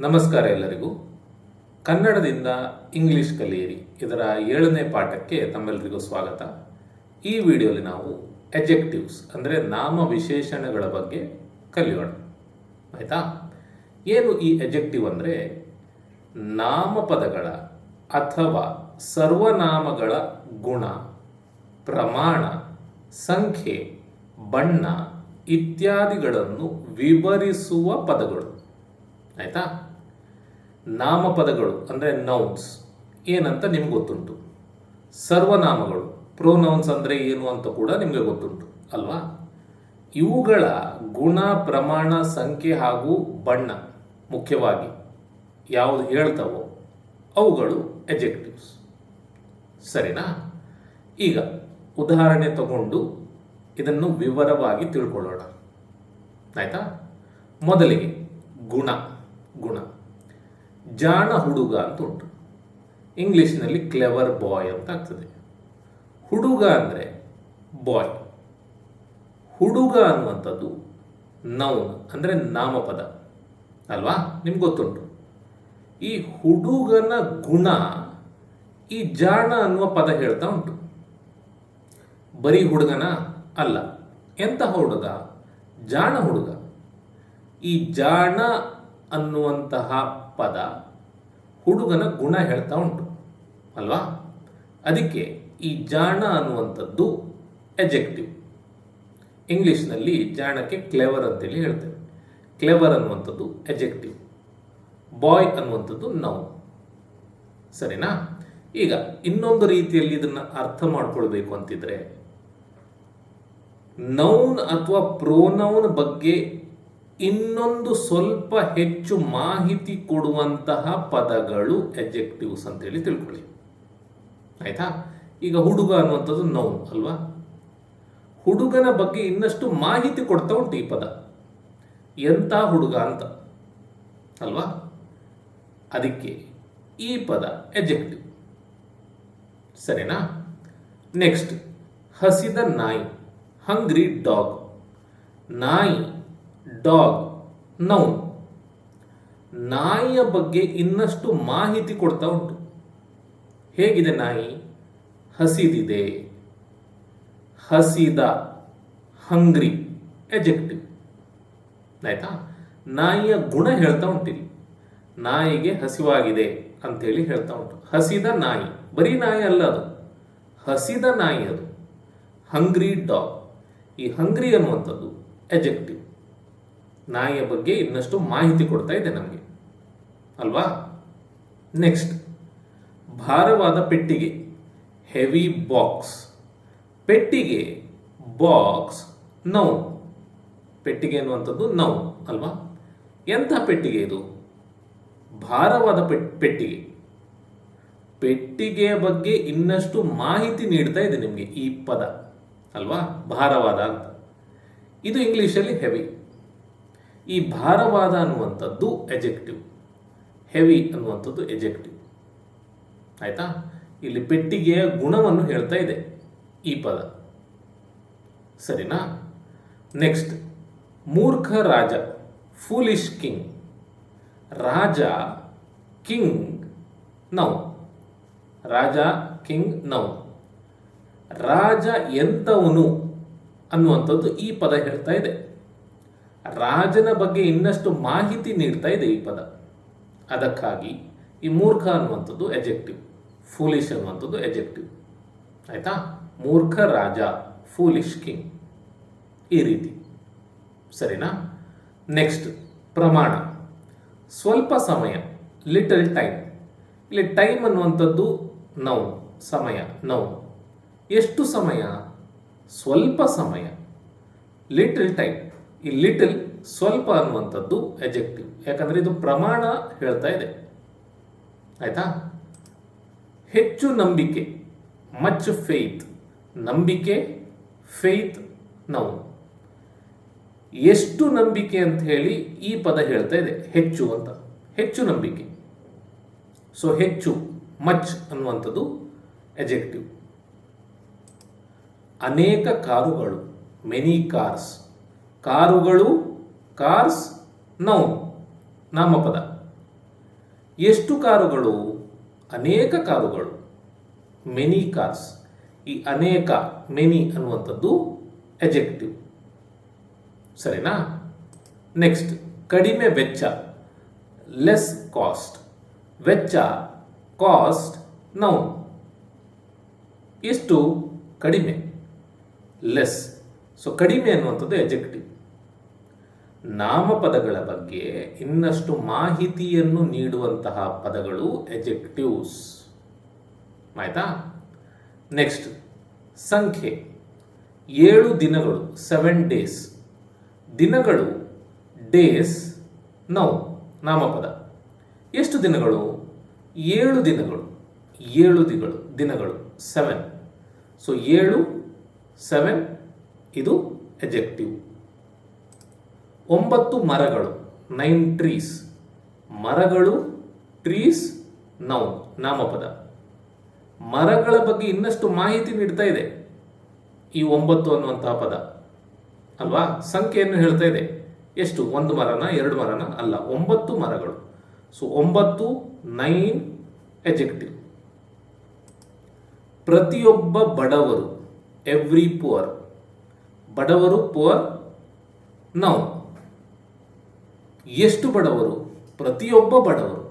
ನಮಸ್ಕಾರ ಎಲ್ಲರಿಗೂ. ಕನ್ನಡದಿಂದ ಇಂಗ್ಲಿಷ್ ಕಲಿಯಿರಿ. ಇದರ ಏಳನೇ ಪಾಠಕ್ಕೆ ತಮ್ಮೆಲ್ಲರಿಗೂ ಸ್ವಾಗತ. ಈ ವಿಡಿಯೋಲಿ ನಾವು ಎಜೆಕ್ಟಿವ್ಸ್ ಅಂದರೆ ನಾಮ ವಿಶೇಷಣಗಳ ಬಗ್ಗೆ ಕಲಿಯೋಣ. ಆಯಿತಾ? ಏನು ಈ ಎಜೆಕ್ಟಿವ್ ಅಂದರೆ? ನಾಮಪದಗಳ ಅಥವಾ ಸರ್ವನಾಮಗಳ ಗುಣ, ಪ್ರಮಾಣ, ಸಂಖ್ಯೆ, ಬಣ್ಣ ಇತ್ಯಾದಿಗಳನ್ನು ವಿವರಿಸುವ ಪದಗಳು. ಆಯಿತಾ? ನಾಮಪದಗಳು ಅಂದರೆ ನೌನ್ಸ್ ಏನಂತ ನಿಮ್ಗೆ ಗೊತ್ತುಂಟು. ಸರ್ವನಾಮಗಳು ಪ್ರೋನೌನ್ಸ್ ಅಂದರೆ ಏನು ಅಂತ ಕೂಡ ನಿಮಗೆ ಗೊತ್ತುಂಟು, ಅಲ್ವಾ? ಇವುಗಳ ಗುಣ, ಪ್ರಮಾಣ, ಸಂಖ್ಯೆ ಹಾಗೂ ಬಣ್ಣ ಮುಖ್ಯವಾಗಿ ಯಾವುದು ಹೇಳ್ತಾವೋ ಅವುಗಳು ಎಜೆಕ್ಟಿವ್ಸ್ ಸರಿನಾ? ಈಗ ಉದಾಹರಣೆ ತಗೊಂಡು ಇದನ್ನು ವಿವರವಾಗಿ ತಿಳ್ಕೊಳ್ಳೋಣ. ಆಯಿತಾ? ಮೊದಲಿಗೆ ಗುಣ. ಗುಣ. ಜಾಣ ಹುಡುಗ ಅಂತ ಉಂಟು. ಇಂಗ್ಲೀಷ್ನಲ್ಲಿ ಕ್ಲೆವರ್ ಬಾಯ್ ಅಂತ ಆಗ್ತದೆ. ಹುಡುಗ ಅಂದರೆ ಬಾಯ್ ಹುಡುಗ ಅನ್ನುವಂಥದ್ದು ನೌನ್ ಅಂದರೆ ನಾಮಪದ. ಅಲ್ವಾ? ನಿಮ್ಗೆ ಗೊತ್ತುಂಟು. ಈ ಹುಡುಗನ ಗುಣ ಈ ಜಾಣ ಅನ್ನುವ ಪದ ಹೇಳ್ತಾ ಉಂಟು. ಬರೀ ಹುಡುಗನ ಅಲ್ಲ. ಎಂತಹ ಹುಡುಗ? ಜಾಣ ಹುಡುಗ. ಈ ಜಾಣ ಅನ್ನುವಂತಹ ಪದ ಹುಡುಗನ ಗುಣ ಹೇಳ್ತಾ ಉಂಟು, ಅಲ್ವಾ? ಅದಕ್ಕೆ ಈ ಜಾಣ ಅನ್ನುವಂಥದ್ದು ಎಜೆಕ್ಟಿವ್ ಇಂಗ್ಲೀಷ್ನಲ್ಲಿ ಜಾಣಕ್ಕೆ ಕ್ಲೆವರ್ ಅಂತೇಳಿ ಹೇಳ್ತೇವೆ ಕ್ಲೆವರ್ ಅನ್ನುವಂಥದ್ದು ಎಜೆಕ್ಟಿವ್ ಬಾಯ್ ಅನ್ನುವಂಥದ್ದು ನೌನ್ ಸರಿನಾ? ಈಗ ಇನ್ನೊಂದು ರೀತಿಯಲ್ಲಿ ಇದನ್ನು ಅರ್ಥ ಮಾಡ್ಕೊಳ್ಬೇಕು ಅಂತಿದ್ರೆ ನೌನ್ ಅಥವಾ ಪ್ರೋನೌನ್ ಬಗ್ಗೆ ಇನ್ನೊಂದು ಸ್ವಲ್ಪ ಹೆಚ್ಚು ಮಾಹಿತಿ ಕೊಡುವಂತಹ ಪದಗಳು ಎಜೆಕ್ಟಿವ್ಸ್ ಅಂತೇಳಿ ತಿಳ್ಕೊಳ್ಳಿ. ಆಯ್ತಾ? ಈಗ ಹುಡುಗ ಅನ್ನುವಂಥದ್ದು ನೌನ್ ಅಲ್ವಾ? ಹುಡುಗನ ಬಗ್ಗೆ ಇನ್ನಷ್ಟು ಮಾಹಿತಿ ಕೊಡ್ತಾ ಉಂಟು ಈ ಪದ. ಎಂಥ ಹುಡುಗ ಅಂತ, ಅಲ್ವಾ? ಅದಕ್ಕೆ ಈ ಪದ ಎಜೆಕ್ಟಿವ್ ಸರಿನಾ? ನೆಕ್ಸ್ಟ್ ಹಸಿದ ನಾಯಿ ಹಂಗ್ರಿ ಡಾಗ್ ನಾಯಿ ಡಾಗ್, ನೌನ್. ನಾಯಿಯ ಬಗ್ಗೆ ಇನ್ನಷ್ಟು ಮಾಹಿತಿ ಕೊಡ್ತಾ ಉಂಟು. ಹೇಗಿದೆ ನಾಯಿ? ಹಸಿದಿದೆ. ಹಸಿದ ಹಂಗ್ರಿ ಎಜೆಕ್ಟಿವ್ ಆಯ್ತಾ? ನಾಯಿಯ ಗುಣ ಹೇಳ್ತಾ ಉಂಟಿಲ್ಲಿ ನಾಯಿಗೆ ಹಸಿವಾಗಿದೆ ಅಂತೇಳಿ ಹೇಳ್ತಾ ಉಂಟು. ಹಸಿದ ನಾಯಿ, ಬರೀ ನಾಯಿ ಅಲ್ಲ ಅದು. ಹಸಿದ ನಾಯಿ ಅದು. ಹಂಗ್ರಿ ಡಾಗ್ ಈ ಹಂಗ್ರಿ ಅನ್ನುವಂಥದ್ದು ಎಜೆಕ್ಟಿವ್ ನಾಯಿಯ ಬಗ್ಗೆ ಇನ್ನಷ್ಟು ಮಾಹಿತಿ ಕೊಡ್ತಾ ಇದೆ ನಮಗೆ. ಅಲ್ವಾ? ನೆಕ್ಸ್ಟ್ ಭಾರವಾದ ಪೆಟ್ಟಿಗೆ. ಹೆವಿ ಬಾಕ್ಸ್ ಪೆಟ್ಟಿಗೆ ಬಾಕ್ಸ್ ನೌ ಪೆಟ್ಟಿಗೆ ಅನ್ನುವಂಥದ್ದು ನೌ ಅಲ್ವಾ? ಎಂಥ ಪೆಟ್ಟಿಗೆ ಇದು? ಭಾರವಾದ ಪೆಟ್ ಪೆಟ್ಟಿಗೆ. ಪೆಟ್ಟಿಗೆಯ ಬಗ್ಗೆ ಇನ್ನಷ್ಟು ಮಾಹಿತಿ ನೀಡ್ತಾ ಇದೆ ನಿಮಗೆ ಈ ಪದ, ಅಲ್ವಾ? ಭಾರವಾದ ಅಂತ. ಇದು ಇಂಗ್ಲೀಷಲ್ಲಿ ಹೆವಿ ಈ ಭಾರವಾದ ಅನ್ನುವಂಥದ್ದು ಎಜೆಕ್ಟಿವ್ ಹೆವಿ ಅನ್ನುವಂಥದ್ದು ಎಜೆಕ್ಟಿವ್ ಆಯಿತಾ? ಇಲ್ಲಿ ಪೆಟ್ಟಿಗೆಯ ಗುಣವನ್ನು ಹೇಳ್ತಾ ಇದೆ ಈ ಪದ. ಸರಿನಾ? ನೆಕ್ಸ್ಟ್ ಮೂರ್ಖ ರಾಜ ಫೂಲಿಶ್ ಕಿಂಗ್ ರಾಜ ಕಿಂಗ್ ನೌ ರಾಜ ಕಿಂಗ್ ನೌ ರಾಜ ಎಂಥವನು ಅನ್ನುವಂಥದ್ದು ಈ ಪದ ಹೇಳ್ತಾ ಇದೆ. ರಾಜನ ಬಗ್ಗೆ ಇನ್ನಷ್ಟು ಮಾಹಿತಿ ನೀಡ್ತಾ ಇದೆ ಈ ಪದ. ಅದಕ್ಕಾಗಿ ಈ ಮೂರ್ಖ ಅನ್ನುವಂಥದ್ದು ಎಜೆಕ್ಟಿವ್ ಫೂಲಿಶ್ ಅನ್ನುವಂಥದ್ದು ಎಜೆಕ್ಟಿವ್ ಆಯ್ತಾ? ಮೂರ್ಖ ರಾಜ ಫೂಲಿಶ್ ಕಿಂಗ್ ಈ ರೀತಿ. ಸರಿನಾ? ನೆಕ್ಸ್ಟ್ ಪ್ರಮಾಣ. ಸ್ವಲ್ಪ ಸಮಯ ಲಿಟಲ್ ಟೈಮ್ ಇಲ್ಲಿ ಟೈಮ್ ಅನ್ನುವಂಥದ್ದು ನೌನ್ ಸಮಯ ನೌನ್ ಎಷ್ಟು ಸಮಯ? ಸ್ವಲ್ಪ ಸಮಯ ಲಿಟಲ್ ಟೈಮ್ ಈ ಲಿಟಲ್ ಸ್ವಲ್ಪ ಅನ್ನುವಂಥದ್ದು ಎಜೆಕ್ಟಿವ್ ಯಾಕಂದರೆ ಇದು ಪ್ರಮಾಣ ಹೇಳ್ತಾ ಇದೆ. ಆಯ್ತಾ? ಹೆಚ್ಚು ನಂಬಿಕೆ ಮಚ್ ಫೇತ್ ನಂಬಿಕೆ ಫೇತ್ ನೌ ಎಷ್ಟು ನಂಬಿಕೆ ಅಂತ ಹೇಳಿ ಈ ಪದ ಹೇಳ್ತಾ ಇದೆ. ಹೆಚ್ಚು ಅಂತ. ಹೆಚ್ಚು ನಂಬಿಕೆ. ಸೊ ಹೆಚ್ಚು ಮಚ್ ಅನ್ನುವಂಥದ್ದು ಎಜೆಕ್ಟಿವ್ ಅನೇಕ ಕಾರುಗಳು ಮೆನಿ ಕಾರ್ಸ್ ಕಾರುಗಳು, ಕಾರ್ಸ್ ನೌನ್ ನಾಮಪದ ಎಷ್ಟು ಕಾರುಗಳು? ಅನೇಕ ಕಾರುಗಳು. ಮೆನಿ ಕಾರ್ಸ್ ಈ ಅನೇಕ ಮೆನಿ ಅನ್ನುವಂಥದ್ದು ಎಜೆಕ್ಟಿವ್ ಸರಿನಾ? ನೆಕ್ಸ್ಟ್ ಕಡಿಮೆ ವೆಚ್ಚ ಲೆಸ್ ಕಾಸ್ಟ್ ವೆಚ್ಚ ಕಾಸ್ಟ್ ನೌನ್ ಎಷ್ಟು? ಕಡಿಮೆ ಲೆಸ್ ಸೊ ಕಡಿಮೆ ಅನ್ನುವಂಥದ್ದು ಎಜೆಕ್ಟಿವ್ ನಾಮಪದಗಳ ಬಗ್ಗೆ ಇನ್ನಷ್ಟು ಮಾಹಿತಿಯನ್ನು ನೀಡುವಂತಹ ಪದಗಳು ಎಜೆಕ್ಟಿವ್ಸ್ ಆಯ್ತಾ? ನೆಕ್ಸ್ಟ್ ಸಂಖ್ಯೆ. ಏಳು ದಿನಗಳು ಸೆವೆನ್ ಡೇಸ್ ದಿನಗಳು ಡೇಸ್ ನೌ ನಾಮಪದ. ಎಷ್ಟು ದಿನಗಳು? ಏಳು ದಿನಗಳು ಏಳು ದಿನಗಳು ದಿನಗಳು ಸೆವೆನ್ ಸೊ ಏಳು ಸೆವೆನ್ ಇದು ಎಜೆಕ್ಟಿವ್ ಒಂಬತ್ತು ಮರಗಳು ನೈನ್ ಟ್ರೀಸ್ ಮರಗಳು ಟ್ರೀಸ್ ನೌನ್ ನಾಮಪದ. ಮರಗಳ ಬಗ್ಗೆ ಇನ್ನಷ್ಟು ಮಾಹಿತಿ ನೀಡ್ತಾ ಇದೆ ಈ ಒಂಬತ್ತು ಅನ್ನುವಂತಹ ಪದ. ಅಲ್ವಾ? ಸಂಖ್ಯೆಯನ್ನು ಹೇಳ್ತಾ ಇದೆ. ಎಷ್ಟು? ಒಂದು ಮರನ, ಎರಡು ಮರನ ಅಲ್ಲ, ಒಂಬತ್ತು ಮರಗಳು. ಸೊ ಒಂಬತ್ತು ನೈನ್ ಎಜೆಕ್ಟಿವ್ ಪ್ರತಿಯೊಬ್ಬ ಬಡವರು ಎವ್ರಿ ಪುವರ್ ಬಡವರು ಪುವರ್ ನೌ ಎಷ್ಟು ಬಡವರು? ಪ್ರತಿಯೊಬ್ಬ ಬಡವರು.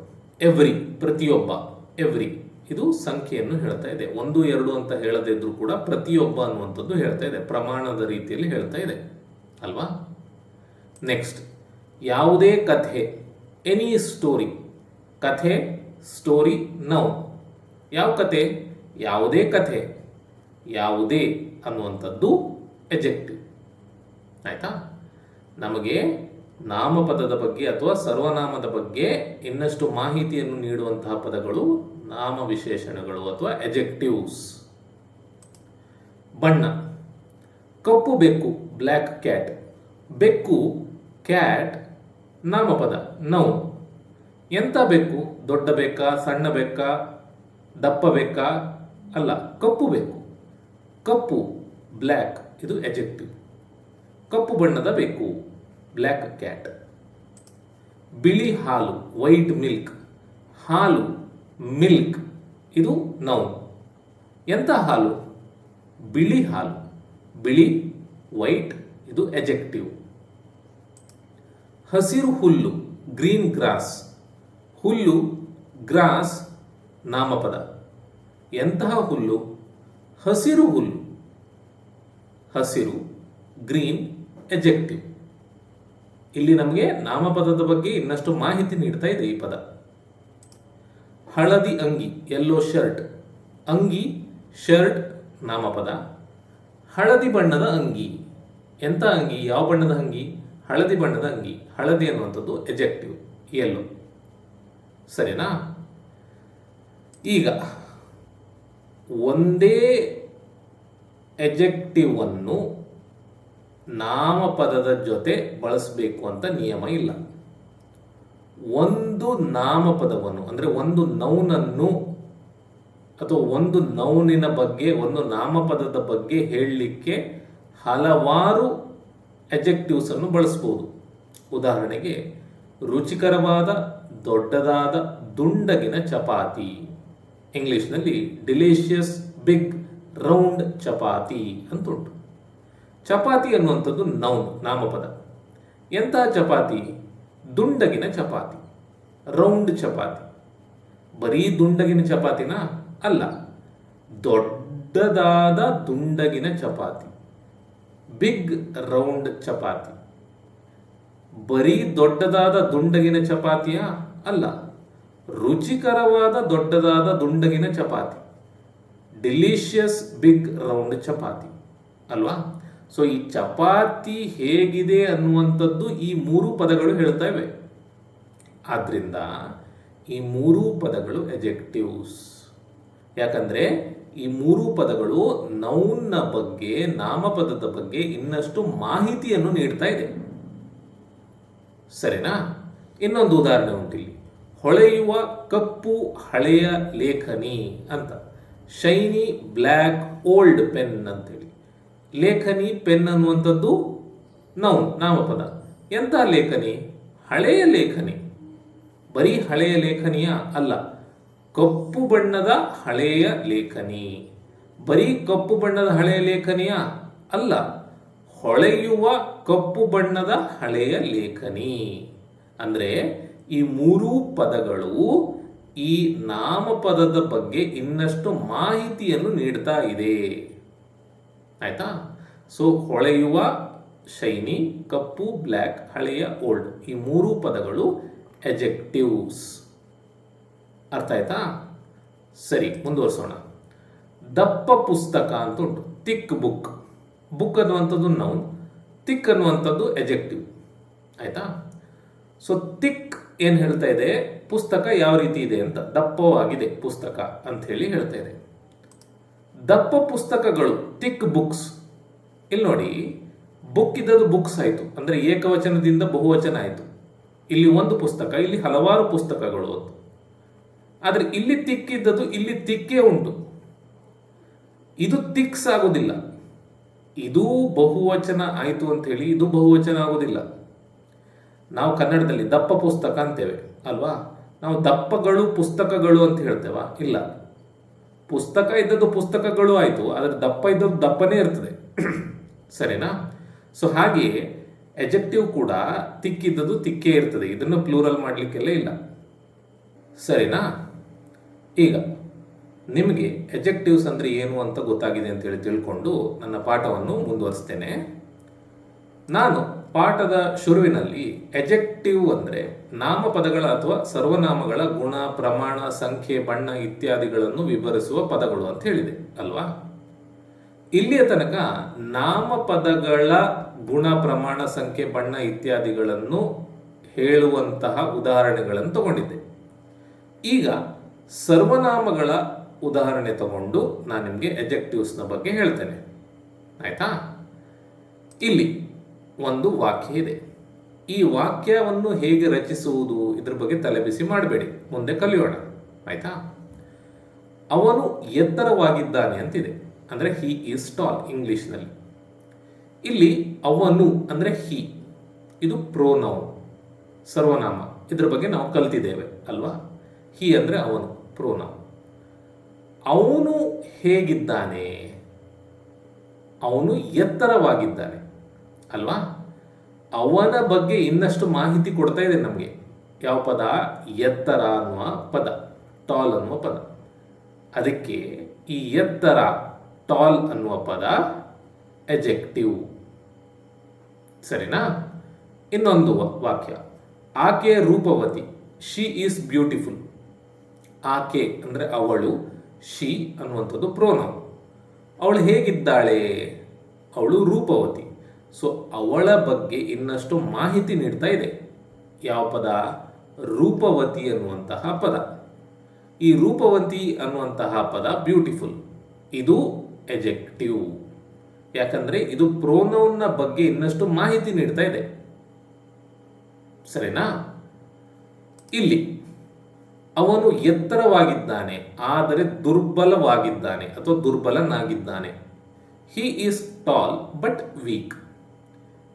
ಎವ್ರಿ ಪ್ರತಿಯೊಬ್ಬ ಎವ್ರಿ ಇದು ಸಂಖ್ಯೆಯನ್ನು ಹೇಳ್ತಾ ಇದೆ. ಒಂದು, ಎರಡು ಅಂತ ಹೇಳದೇ ಇದ್ರೂ ಕೂಡ ಪ್ರತಿಯೊಬ್ಬ ಅನ್ನುವಂಥದ್ದು ಹೇಳ್ತಾ ಇದೆ. ಪ್ರಮಾಣದ ರೀತಿಯಲ್ಲಿ ಹೇಳ್ತಾ ಇದೆ. ಅಲ್ವಾ? ನೆಕ್ಸ್ಟ್ ಯಾವುದೇ ಕಥೆ ಎನಿ ಸ್ಟೋರಿ ಕಥೆ ಸ್ಟೋರಿ ನೌ ಯಾವ ಕಥೆ? ಯಾವುದೇ ಕಥೆ, ಯಾವುದೇ ಅನ್ನುವಂಥದ್ದು ಎಜೆಕ್ಟಿವ್ ಆಯ್ತಾ? ನಮಗೆ ನಾಮಪದದ ಬಗ್ಗೆ ಅಥವಾ ಸರ್ವನಾಮದ ಬಗ್ಗೆ ಇನ್ನಷ್ಟು ಮಾಹಿತಿಯನ್ನು ನೀಡುವಂತಹ ಪದಗಳು ನಾಮ ವಿಶೇಷಣಗಳು ಅಥವಾ ಎಜೆಕ್ಟಿವ್ಸ್ ಬಣ್ಣ. ಕಪ್ಪು ಬೆಕ್ಕು ಬ್ಲ್ಯಾಕ್ ಕ್ಯಾಟ್ ಬೆಕ್ಕು ಕ್ಯಾಟ್ ನಾಮಪದ ನೌ ಎಂತ ಬೆಕ್ಕು? ದೊಡ್ಡ ಬೆಕ್ಕ, ಸಣ್ಣ ಬೆಕ್ಕ, ದಪ್ಪ ಬೆಕ್ಕ? ಅಲ್ಲ, ಕಪ್ಪು ಬೆಕ್ಕು. ಕಪ್ಪು ಬ್ಲ್ಯಾಕ್ ಇದು ಎಜೆಕ್ಟಿವ್ ಕಪ್ಪು ಬಣ್ಣದ ಬೆಕ್ಕು, ಬ್ಲ್ಯಾಕ್ ಕ್ಯಾಟ್. ಬಿಳಿ ಹಾಲು, ವೈಟ್ ಮಿಲ್ಕ್. ಹಾಲು, ಮಿಲ್ಕ್, ಇದು ನೌ ಎಂಥ ಹಾಲು? ಬಿಳಿ ಹಾಲು. ಬಿಳಿ, ವೈಟ್, ಇದು ಎಜೆಕ್ಟಿವ್. ಹಸಿರು ಹುಲ್ಲು, ಗ್ರೀನ್ ಗ್ರಾಸ್. ಹುಲ್ಲು, ಗ್ರಾಸ್, ನಾಮಪದ. ಎಂತಹ ಹುಲ್ಲು? ಹಸಿರು ಹುಲ್ಲು. ಹಸಿರು, ಗ್ರೀನ್ ಎಜೆಕ್ಟಿವ್ ಇಲ್ಲಿ ನಮಗೆ ನಾಮಪದದ ಬಗ್ಗೆ ಇನ್ನಷ್ಟು ಮಾಹಿತಿ ನೀಡ್ತಾ ಇದೆ ಈ ಪದ. ಹಳದಿ ಅಂಗಿ ಯೆಲ್ಲೋ ಶರ್ಟ್ ಅಂಗಿ ಶರ್ಟ್ ನಾಮಪದ. ಹಳದಿ ಬಣ್ಣದ ಅಂಗಿ. ಎಂತ ಅಂಗಿ? ಯಾವ ಬಣ್ಣದ ಅಂಗಿ? ಹಳದಿ ಬಣ್ಣದ ಅಂಗಿ. ಹಳದಿ ಅನ್ನುವಂಥದ್ದು ಎಜೆಕ್ಟಿವ್ ಎಲ್ಲೋ ಸರಿನಾ? ಈಗ, ಒಂದೇ ಎಜೆಕ್ಟಿವ್ ಅನ್ನು ನಾಮಪದದ ಜೊತೆ ಬಳಸಬೇಕು ಅಂತ ನಿಯಮ ಇಲ್ಲ. ಒಂದು ನಾಮಪದವನ್ನು, ಅಂದರೆ ಒಂದು ನೌನನ್ನು ಅಥವಾ ಒಂದು ನೌನಿನ ಬಗ್ಗೆ, ಒಂದು ನಾಮಪದದ ಬಗ್ಗೆ ಹೇಳಲಿಕ್ಕೆ ಹಲವಾರು ಅನ್ನು ಬಳಸ್ಬೋದು. ಉದಾಹರಣೆಗೆ, ರುಚಿಕರವಾದ, ದೊಡ್ಡದಾದ, ದುಂಡಗಿನ ಚಪಾತಿ. ಇಂಗ್ಲಿಷ್ನಲ್ಲಿ ಡಿಲಿಷಿಯಸ್ ಬಿಗ್ ರೌಂಡ್ ಚಪಾತಿ ಅಂತ ಉಂಟು ಚಪಾತಿ ಅನ್ನುವಂಥದ್ದು ನೌನ್ ನಾಮಪದ. ಎಂಥ ಚಪಾತಿ? ದುಂಡಗಿನ ಚಪಾತಿ. ರೌಂಡ್ ಚಪಾತಿ. ಬರೀ ದುಂಡಗಿನ ಚಪಾತಿನ ಅಲ್ಲ, ದೊಡ್ಡದಾದ ದುಂಡಗಿನ ಚಪಾತಿ. Big round chapati. ಬರೀ ದೊಡ್ಡದಾದ ದುಂಡಗಿನ ಚಪಾತಿಯ ಅಲ್ಲ, ರುಚಿಕರವಾದ ದೊಡ್ಡದಾದ ದುಂಡಗಿನ chapati. Delicious big round chapati. ಅಲ್ವಾ? ಸೊ ಈ ಚಪಾತಿ ಹೇಗಿದೆ ಅನ್ನುವಂಥದ್ದು ಈ ಮೂರು ಪದಗಳು ಹೇಳ್ತಾ ಇವೆ. ಆದ್ರಿಂದ ಈ ಮೂರು ಪದಗಳು ಎಜೆಕ್ಟಿವ್ಸ್ ಯಾಕಂದ್ರೆ ಈ ಮೂರು ಪದಗಳು ನೌನ್ನ ಬಗ್ಗೆ, ನಾಮಪದದ ಬಗ್ಗೆ ಇನ್ನಷ್ಟು ಮಾಹಿತಿಯನ್ನು ನೀಡ್ತಾ ಇದೆ. ಸರಿನಾ? ಇನ್ನೊಂದು ಉದಾಹರಣೆ ಉಂಟಿಲ್ಲಿ. ಹೊಳೆಯುವ ಕಪ್ಪು ಹಳೆಯ ಲೇಖನಿ ಅಂತ. ಶೈನಿ ಬ್ಲ್ಯಾಕ್ ಓಲ್ಡ್ ಪೆನ್ ಅಂತೇಳಿ ಲೇಖನಿ, ಪೆನ್ ಅನ್ನುವಂಥದ್ದು ನೌನ್ ನಾಮಪದ. ಎಂಥ ಲೇಖನಿ? ಹಳೆಯ ಲೇಖನಿ. ಬರೀ ಹಳೆಯ ಲೇಖನಿಯ ಅಲ್ಲ, ಕಪ್ಪು ಬಣ್ಣದ ಹಳೆಯ ಲೇಖನಿ. ಬರೀ ಕಪ್ಪು ಬಣ್ಣದ ಹಳೆಯ ಲೇಖನಿಯ ಅಲ್ಲ, ಹೊಳೆಯುವ ಕಪ್ಪು ಬಣ್ಣದ ಹಳೆಯ ಲೇಖನಿ. ಅಂದರೆ ಈ ಮೂರೂ ಪದಗಳು ಈ ನಾಮಪದದ ಬಗ್ಗೆ ಇನ್ನಷ್ಟು ಮಾಹಿತಿಯನ್ನು ನೀಡ್ತಾ ಇದೆ. ಆಯ್ತಾ? ಸೊ ಹೊಳೆಯುವ ಶೈನಿ, ಕಪ್ಪು, ಬ್ಲ್ಯಾಕ್, ಹಳೆಯ, ಓಲ್ಡ್ ಈ ಮೂರು ಪದಗಳು ಎಜೆಕ್ಟಿವ್ಸ್. ಅರ್ಥ ಆಯ್ತಾ? ಸರಿ, ಮುಂದುವರ್ಸೋಣ. ದಪ್ಪ ಪುಸ್ತಕ ಅಂತ ಉಂಟು ತಿಕ್ ಬುಕ್. ಬುಕ್ ಅನ್ನುವಂಥದ್ದು ನೌನ್ ತಿಕ್ ಅನ್ನುವಂಥದ್ದು ಎಜೆಕ್ಟಿವ್ ಆಯ್ತಾ? ಸೊ ತಿಕ್ ಏನು ಹೇಳ್ತಾ ಇದೆ? ಪುಸ್ತಕ ಯಾವ ರೀತಿ ಇದೆ ಅಂತ, ದಪ್ಪವಾಗಿದೆ ಪುಸ್ತಕ ಅಂತ ಹೇಳಿ ಹೇಳ್ತಾ ಇದೆ. ದಪ್ಪ ಪುಸ್ತಕಗಳು ತಿಕ್ ಬುಕ್ಸ್ ಇಲ್ಲಿ ನೋಡಿ ಬುಕ್ ಇದ್ದದ್ದು ಬುಕ್ಸ್ ಆಯಿತು. ಅಂದರೆ ಏಕವಚನದಿಂದ ಬಹುವಚನ ಆಯಿತು. ಇಲ್ಲಿ ಒಂದು ಪುಸ್ತಕ, ಇಲ್ಲಿ ಹಲವಾರು ಪುಸ್ತಕಗಳು ಆದರೆ ಇಲ್ಲಿ ತಿಕ್ಕಿದ್ದದ್ದು ಇಲ್ಲಿ ತಿಕ್ಕೇ ಉಂಟು. ಇದು ತಿಕ್ಸ್ ಆಗೋದಿಲ್ಲ ಇದು ಬಹುವಚನ ಆಯಿತು ಅಂತ ಹೇಳಿ ಇದು ಬಹುವಚನ ಆಗೋದಿಲ್ಲ. ನಾವು ಕನ್ನಡದಲ್ಲಿ ದಪ್ಪ ಪುಸ್ತಕ ಅಂತೇವೆ, ಅಲ್ವಾ? ನಾವು ದಪ್ಪಗಳು ಪುಸ್ತಕಗಳು ಅಂತ ಹೇಳ್ತೇವಾ? ಇಲ್ಲ. ಪುಸ್ತಕ ಇದ್ದದ್ದು ಪುಸ್ತಕಗಳು ಆಯಿತು, ಆದರೆ ದಪ್ಪ ಇದ್ದದ್ದು ದಪ್ಪನೇ ಇರ್ತದೆ. ಸರಿನಾ? ಸೊ ಹಾಗೆಯೇ ಎಜೆಕ್ಟಿವ್ ಕೂಡ ತಿಕ್ಕಿದ್ದದ್ದು ತಿಕ್ಕೇ ಇರ್ತದೆ. ಇದನ್ನು ಪ್ಲೂರಲ್ ಮಾಡಲಿಕ್ಕೆಲ್ಲ ಇಲ್ಲ. ಸರಿನಾ? ಈಗ ನಿಮಗೆ ಎಜೆಕ್ಟಿವ್ಸ್ ಅಂದರೆ ಏನು ಅಂತ ಗೊತ್ತಾಗಿದೆ ಅಂತ ಹೇಳಿ ತಿಳ್ಕೊಂಡು ನನ್ನ ಪಾಠವನ್ನು ಮುಂದುವರಿಸ್ತೇನೆ. ನಾನು ಪಾಠದ ಶುರುವಿನಲ್ಲಿ ಎಜೆಕ್ಟಿವ್ ಅಂದರೆ ನಾಮಪದಗಳ ಅಥವಾ ಸರ್ವನಾಮಗಳ ಗುಣ, ಪ್ರಮಾಣ, ಸಂಖ್ಯೆ, ಬಣ್ಣ ಇತ್ಯಾದಿಗಳನ್ನು ವಿವರಿಸುವ ಪದಗಳು ಅಂತ ಹೇಳಿದೆ, ಅಲ್ವಾ? ಇಲ್ಲಿಯ ತನಕ ನಾಮಪದಗಳ ಗುಣ, ಪ್ರಮಾಣ, ಸಂಖ್ಯೆ, ಬಣ್ಣ ಇತ್ಯಾದಿಗಳನ್ನು ಹೇಳುವಂತಹ ಉದಾಹರಣೆಗಳನ್ನು ತಗೊಂಡಿದ್ದೆ. ಈಗ ಸರ್ವನಾಮಗಳ ಉದಾಹರಣೆ ತಗೊಂಡು ನಾನು ನಿಮಗೆ ಎಜೆಕ್ಟಿವ್ಸ್ನ ಬಗ್ಗೆ ಹೇಳ್ತೇನೆ. ಆಯ್ತಾ? ಇಲ್ಲಿ ಒಂದು ವಾಕ್ಯ ಇದೆ. ಈ ವಾಕ್ಯವನ್ನು ಹೇಗೆ ರಚಿಸುವುದು ಇದ್ರ ಬಗ್ಗೆ ತಲೆಬಿಸಿ ಮಾಡಬೇಡಿ. ಮುಂದೆ ಕಲಿಯೋಣ. ಆಯ್ತಾ? ಅವನು ಎತ್ತರವಾಗಿದ್ದಾನೆ ಅಂತಿದೆ. ಅಂದರೆ ಹಿ ಈಸ್ ಟಾಲ್ ಇಂಗ್ಲಿಷ್ನಲ್ಲಿ ಇಲ್ಲಿ ಅವನು ಅಂದರೆ ಹಿ ಇದು ಪ್ರೋನೌನ್ ಸರ್ವನಾಮ. ಇದ್ರ ಬಗ್ಗೆ ನಾವು ಕಲ್ತಿದ್ದೇವೆ ಅಲ್ವಾ? ಹಿ ಅಂದರೆ ಅವನು ಪ್ರೋನೌನ್ ಅವನು ಹೇಗಿದ್ದಾನೆ? ಅವನು ಎತ್ತರವಾಗಿದ್ದಾನೆ. ಅಲ್ವಾ? ಅವನ ಬಗ್ಗೆ ಇನ್ನಷ್ಟು ಮಾಹಿತಿ ಕೊಡ್ತಾ ಇದೆ ನಮಗೆ. ಯಾವ ಪದ? ಎತ್ತರ ಅನ್ನುವ ಪದ. ಟಾಲ್ ಅನ್ನುವ ಪದ. ಅದಕ್ಕೆ ಈ ಎತ್ತರ ಟಾಲ್ ಅನ್ನುವ ಪದ ಎಜೆಕ್ಟಿವ್. ಸರಿನಾ? ಇನ್ನೊಂದು ವಾಕ್ಯ. ಆಕೆ ರೂಪವತಿ. She is beautiful. ಆಕೆ ಅಂದರೆ ಅವಳು, ಶಿ ಅನ್ನುವಂಥದ್ದು ಪ್ರೋನೌನ್. ಅವಳು ಹೇಗಿದ್ದಾಳೆ? ಅವಳು ರೂಪವತಿ. ಸೊ ಅವಳ ಬಗ್ಗೆ ಇನ್ನಷ್ಟು ಮಾಹಿತಿ ನೀಡ್ತಾ ಇದೆ. ಯಾವ ಪದ? ರೂಪವತಿ ಅನ್ನುವಂತಹ ಪದ. ಈ ರೂಪವತಿ ಅನ್ನುವಂತಹ ಪದ ಬ್ಯೂಟಿಫುಲ್ ಇದು ಎಜೆಕ್ಟಿವ್ ಯಾಕಂದ್ರೆ ಇದು ಪ್ರೋನೌನ್ನ ಬಗ್ಗೆ ಇನ್ನಷ್ಟು ಮಾಹಿತಿ ನೀಡ್ತಾ ಇದೆ. ಸರಿನಾ? ಇಲ್ಲಿ, ಅವನು ಎತ್ತರವಾಗಿದ್ದಾನೆ, ಆದರೆ ದುರ್ಬಲವಾಗಿದ್ದಾನೆ ಅಥವಾ ದುರ್ಬಲನಾಗಿದ್ದಾನೆ. He is tall but weak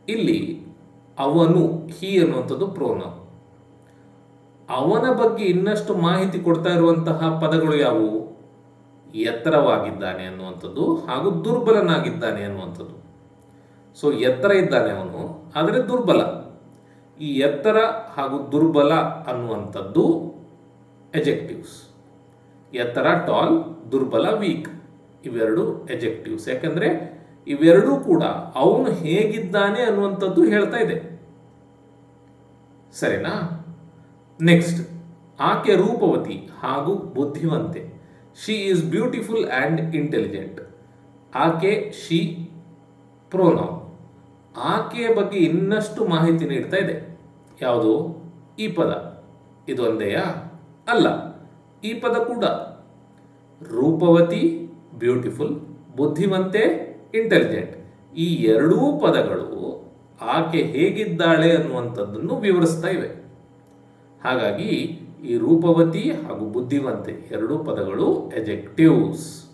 ಇಲ್ಲಿ ಅವನು ಹಿ ಅನ್ನುವಂಥದ್ದು ಪ್ರೋನ. ಅವನ ಬಗ್ಗೆ ಇನ್ನಷ್ಟು ಮಾಹಿತಿ ಕೊಡ್ತಾ ಇರುವಂತಹ ಪದಗಳು ಯಾವುವು? ಎತ್ತರವಾಗಿದ್ದಾನೆ ಅನ್ನುವಂಥದ್ದು ಹಾಗೂ ದುರ್ಬಲನಾಗಿದ್ದಾನೆ ಅನ್ನುವಂಥದ್ದು. ಸೊ ಎತ್ತರ ಇದ್ದಾನೆ ಅವನು, ಆದರೆ ದುರ್ಬಲ. ಈ ಎತ್ತರ ಹಾಗೂ ದುರ್ಬಲ ಅನ್ನುವಂಥದ್ದು ಎಜೆಕ್ಟಿವ್ಸ್ ಎತ್ತರ ಟಾಲ್ ದುರ್ಬಲ ವೀಕ್ ಇವೆರಡು ಎಜೆಕ್ಟಿವ್ಸ್ ಯಾಕಂದ್ರೆ ಇವೆರಡೂ ಕೂಡ ಅವನು ಹೇಗಿದ್ದಾನೆ ಅನ್ನುವಂಥದ್ದು ಹೇಳ್ತಾ ಇದೆ. ಸರಿನಾ? ನೆಕ್ಸ್ಟ್ ಆಕೆ ರೂಪವತಿ ಹಾಗೂ ಬುದ್ಧಿವಂತೆ. She is beautiful and intelligent ಆಕೆ ಶಿ ಪ್ರೋನೌನ್ ಆಕೆಯ ಬಗ್ಗೆ ಇನ್ನಷ್ಟು ಮಾಹಿತಿ ನೀಡ್ತಾ ಇದೆ. ಯಾವುದು? ಈ ಪದ. ಇದೊಂದೆಯಾ ಅಲ್ಲ, ಈ ಪದ ಕೂಡ. ರೂಪವತಿ ಬ್ಯೂಟಿಫುಲ್ ಬುದ್ಧಿವಂತೆ ಇಂಟೆಲಿಜೆಂಟ್ ಈ ಎರಡೂ ಪದಗಳು ಆಕೆ ಹೇಗಿದ್ದಾಳೆ ಅನ್ನುವಂಥದ್ದನ್ನು ವಿವರಿಸ್ತಾ ಇವೆ. ಹಾಗಾಗಿ ಈ ರೂಪವತಿ ಹಾಗೂ ಬುದ್ಧಿವಂತೆ ಎರಡೂ ಪದಗಳು ಎಜೆಕ್ಟಿವ್ಸ್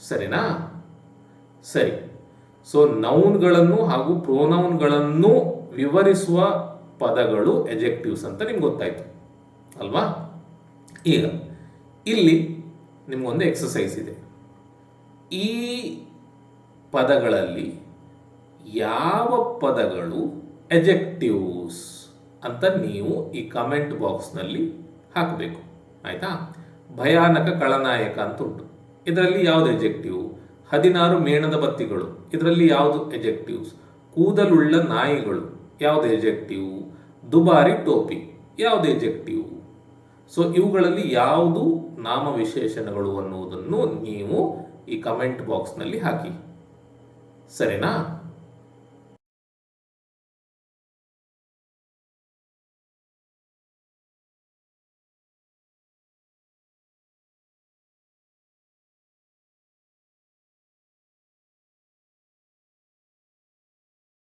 ಸರಿನಾ? ಸರಿ. ಸೊ ನೌನ್ಗಳನ್ನು ಹಾಗೂ ಪ್ರೋನೌನ್ಗಳನ್ನು ವಿವರಿಸುವ ಪದಗಳು ಎಜೆಕ್ಟಿವ್ಸ್ ಅಂತ ನಿಮ್ಗೆ ಗೊತ್ತಾಯ್ತು. ಅಲ್ವಾ? ಈಗ, ಇಲ್ಲಿ ನಿಮಗೊಂದು ಎಕ್ಸಸೈಸ್ ಇದೆ. ಈ ಪದಗಳಲ್ಲಿ ಯಾವ ಪದಗಳು ಎಜೆಕ್ಟಿವ್ಸ್ ಅಂತ ನೀವು ಈ ಕಮೆಂಟ್ ಬಾಕ್ಸ್ನಲ್ಲಿ ಹಾಕಬೇಕು. ಆಯಿತಾ? ಭಯಾನಕ ಕಳನಾಯಕ ಅಂತ ಉಂಟು ಇದರಲ್ಲಿ ಯಾವುದು ಎಜೆಕ್ಟಿವ್ ಹದಿನಾರು ಮೇಣದ ಬತ್ತಿಗಳು. ಇದರಲ್ಲಿ ಯಾವುದು ಎಜೆಕ್ಟಿವ್ಸ್ ಕೂದಲುಳ್ಳ ನಾಯಿಗಳು. ಯಾವುದು ಎಜೆಕ್ಟಿವ್ ದುಬಾರಿ ಟೋಪಿ. ಯಾವುದು ಎಜೆಕ್ಟಿವ್ ಸೊ ಇವುಗಳಲ್ಲಿ ಯಾವುದು ನಾಮ ವಿಶೇಷಣಗಳು ಅನ್ನುವುದನ್ನು ನೀವು ಈ ಕಮೆಂಟ್ ಬಾಕ್ಸ್ನಲ್ಲಿ ಹಾಕಿ. ಸರಿನಾ?